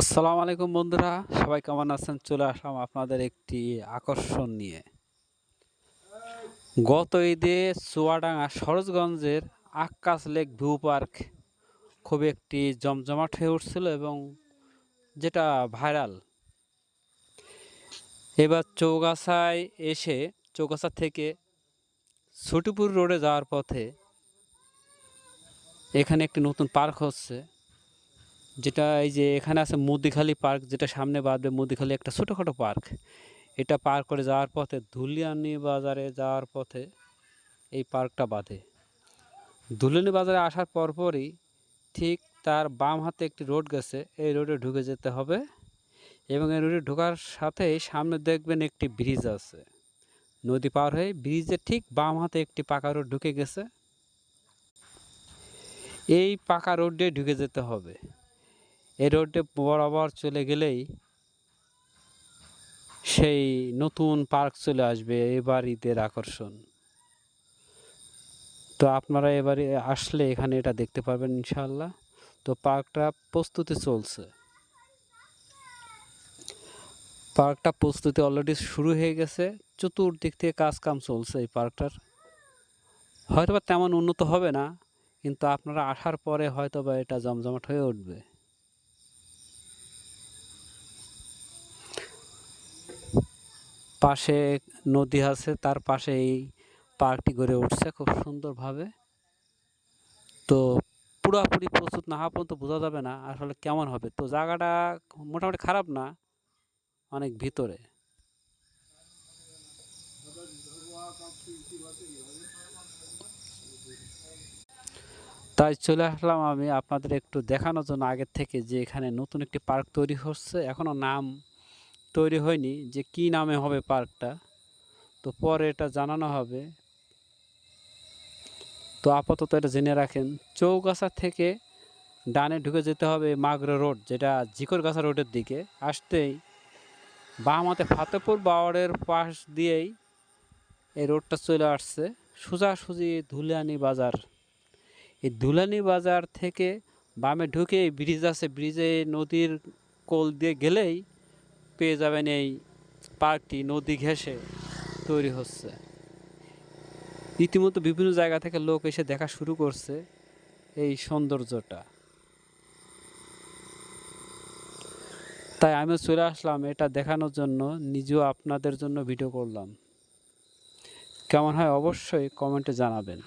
আসসালামু আলাইকুম বন্ধুরা, সবাই কেমন আছেন? চলে আসলাম আপনাদের একটি আকর্ষণ নিয়ে। গত ঈদে চুয়াডাঙ্গা সরোজগঞ্জের আক্কাস লেক ভিউ পার্ক খুব একটি জমজমাট হয়ে উঠছিল এবং যেটা ভাইরাল। এবার চৌগাছায় এসে, চৌগাছা থেকে ছুটিপুর রোডে যাওয়ার পথে এখানে একটি নতুন পার্ক হচ্ছে। যেটা এই যে এখানে আছে মুদিখালি পার্ক, যেটা সামনে বাঁধবে মুদিখালি একটা ছোটোখাটো পার্ক। এটা পার করে যাওয়ার পথে ধুলিয়ানি বাজারে যাওয়ার পথে এই পার্কটা বাঁধে। ধুলিয়ানি বাজারে আসার পরপরই ঠিক তার বাম হাতে একটি রোড গেছে। এই রোডে ঢুকে যেতে হবে এবং এই রোডে ঢোকার সাথেই সামনে দেখবেন একটি ব্রিজ আছে। নদী পার হয়ে ব্রিজের ঠিক বাম হাতে একটি পাকা রোড ঢুকে গেছে। এই পাকা রোড দিয়ে ঢুকে যেতে হবে। এই রোডে বরাবর চলে গেলেই সেই নতুন পার্ক চলে আসবে এবার ঈদের আকর্ষণ। তো আপনারা এবারে আসলে এখানে এটা দেখতে পারবেন ইনশাল্লাহ তো পার্কটা প্রস্তুতি চলছে। পার্কটা প্রস্তুতি অলরেডি শুরু হয়ে গেছে। চতুর্দিক থেকে কাজ কাম চলছে এই পার্কটার। হয়তো বা তেমন উন্নত হবে না, কিন্তু আপনারা আসার পরে হয়তো বা এটা জমজমাট হয়ে উঠবে। পাশে নদী আছে, তার পাশে এই পার্কটি গড়ে উঠছে খুব সুন্দরভাবে। তো পুরোপুরি প্রস্তুত না হওয়া পর্যন্ত বোঝা যাবে না আসলে কেমন হবে। তো জায়গাটা মোটামুটি খারাপ না, অনেক ভিতরে। তাই চলে আসলাম আমি আপনাদের একটু দেখানোর জন্য আগের থেকে যে এখানে নতুন একটি পার্ক তৈরি হচ্ছে। এখনও নাম তৈরি হয়নি যে কি নামে হবে পার্কটা। তো পরে এটা জানানো হবে। তো আপাতত এটা জেনে রাখেন। চৌগাছা থেকে ডানে ঢুকে যেতে হবে মাগরা রোড, যেটা জিকরগাছা রোডের দিকে। আসতেই বাম হাতে ফাতেপুর বাওয়ারের পাশ দিয়েই এই রোডটা চলে আসছে। সোজাসুজি ধুলানি বাজার। এই ধুলানি বাজার থেকে বামে ঢুকে ব্রিজ আছে। ব্রিজে নদীর কোল দিয়ে গেলেই পেয়ে যাবেন এই পার্কটি নদী ঘেঁষে তৈরি হচ্ছে। রীতিমতো বিভিন্ন জায়গা থেকে লোক এসে দেখা শুরু করছে এই সৌন্দর্যটা। তাই আমিও চলে আসলাম এটা দেখানোর জন্য, নিজেও আপনাদের জন্য ভিডিও করলাম। কেমন হয় অবশ্যই কমেন্টে জানাবেন।